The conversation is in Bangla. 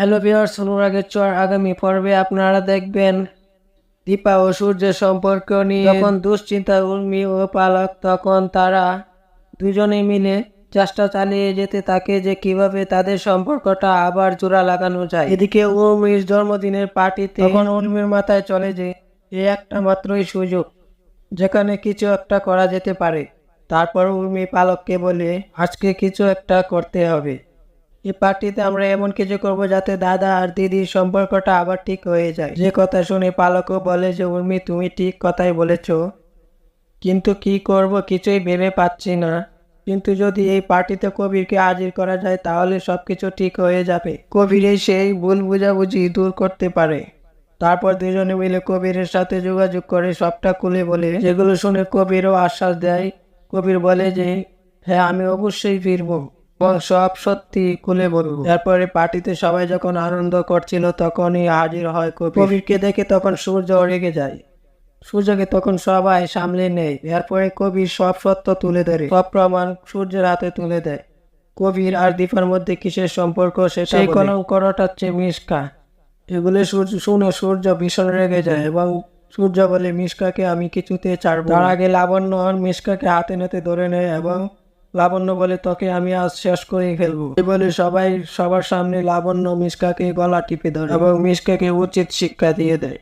হ্যালো ভিউয়ার্স অনুরাগের চর আগামী পর্বে আপনারা দেখবেন দীপা ও সূর্যের সম্পর্ক নিয়ে। যখন দুশ্চিন্তা, উর্মি ও পালক, তখন তারা দুজনে মিলে চেষ্টা চালিয়ে যেতে থাকে যে কীভাবে তাদের সম্পর্কটা আবার জোড়া লাগানো যায়। এদিকে উর্মির জন্মদিনের পার্টিতে তখন উর্মির মাথায় চলে যে এ একটা মাত্রই সুযোগ, যেখানে কিছু একটা করা যেতে পারে। তারপর উর্মি পালককে বলে, আজকে কিছু একটা করতে হবে। এই পার্টিতে আমরা এমন কিছু করব যাতে দাদা আর দিদির সম্পর্কটা আবার ঠিক হয়ে যায়। যে কথা শুনে পালকও বলে যে, উর্মি, তুমি ঠিক কথাই বলেছ। কিন্তু কি করব কিছুই ভেবে পাচ্ছি না। কিন্তু যদি এই পার্টিতে কবিরকে হাজির করা যায়, তাহলে সব কিছু ঠিক হয়ে যাবে। কবির সেই ভুল বুঝাবুঝি দূর করতে পারে। তারপর দুজনে মিলে কবিরের সাথে যোগাযোগ করে সবটা খুলে বলে। যেগুলো শুনে কবিরও আশ্বাস দেয়। কবির বলে যে হ্যাঁ আমি অবশ্যই ফিরবো। এবং সব সত্যি খুলে বলব। তারপরে পার্টিতে সবাই যখন আনন্দ করছিল তখনই হাজির হয় কবির কবিরকে দেখে তখন সূর্য রেগে যায়। সূর্যকে তখন সবাই সামলে নেয়। এরপরে কবির সব সত্য তুলে ধরে। সব প্রমাণ সূর্যের হাতে তুলে দেয়। কবির আর দীপার মধ্যে কিসের সম্পর্ক সেটা সেই কলঙ্করটা হচ্ছে মিসকা এগুলো সূর্য শুনে সূর্য ভীষণ রেগে যায় এবং সূর্য বলে মিসকাকে আমি কিছুতে ছাড়বো তার আগে লাবণ্য মিসকাকে হাতে নাতে ধরে নেয় এবং লাবণ্য বলে, তোকে আমি আজ শেষ করে ফেলব। এই বলে, সবাই সবার সামনে লাবণ্য মিসকাকে গলা টিপে ধরে এবং মিসকাকে উচিত শিক্ষা দিয়ে দেয়।